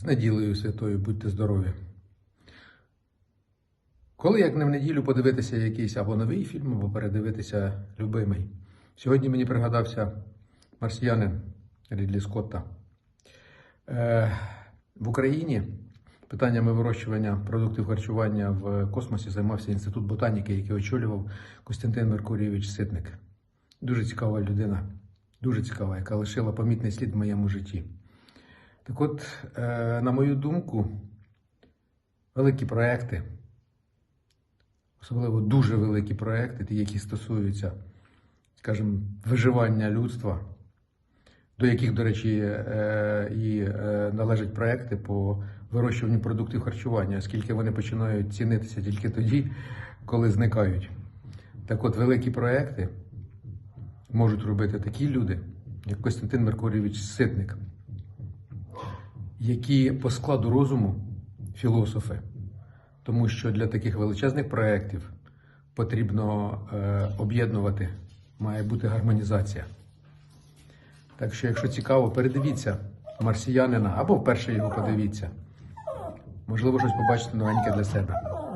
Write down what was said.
З неділею святою, будьте здорові. Коли як не в неділю подивитися якийсь або новий фільм, або передивитися любимий. Сьогодні мені пригадався марсіянин Рідлі Скотта. Е, в Україні питаннями вирощування продуктів харчування в космосі займався інститут ботаніки, який очолював Костянтин Меркурійович Ситник. Дуже цікава людина, дуже цікава, яка лишила помітний слід в моєму житті. Так от, е, на мою думку, великі проекти, особливо дуже великі проекти, ті, які стосуються, скажімо, виживання людства, до яких, до речі, е, і е, належать проекти по вирощуванню продуктів харчування, оскільки вони починають цінитися тільки тоді, коли зникають. Так от, великі проекти можуть робити такі люди, як Костянтин Меркурійович Ситник, які по складу розуму філософи, тому що для таких величезних проєктів потрібно е, об'єднувати, має бути гармонізація. Так що, якщо цікаво, передивіться марсіянина або вперше його подивіться. Можливо, щось побачите новеньке для себе.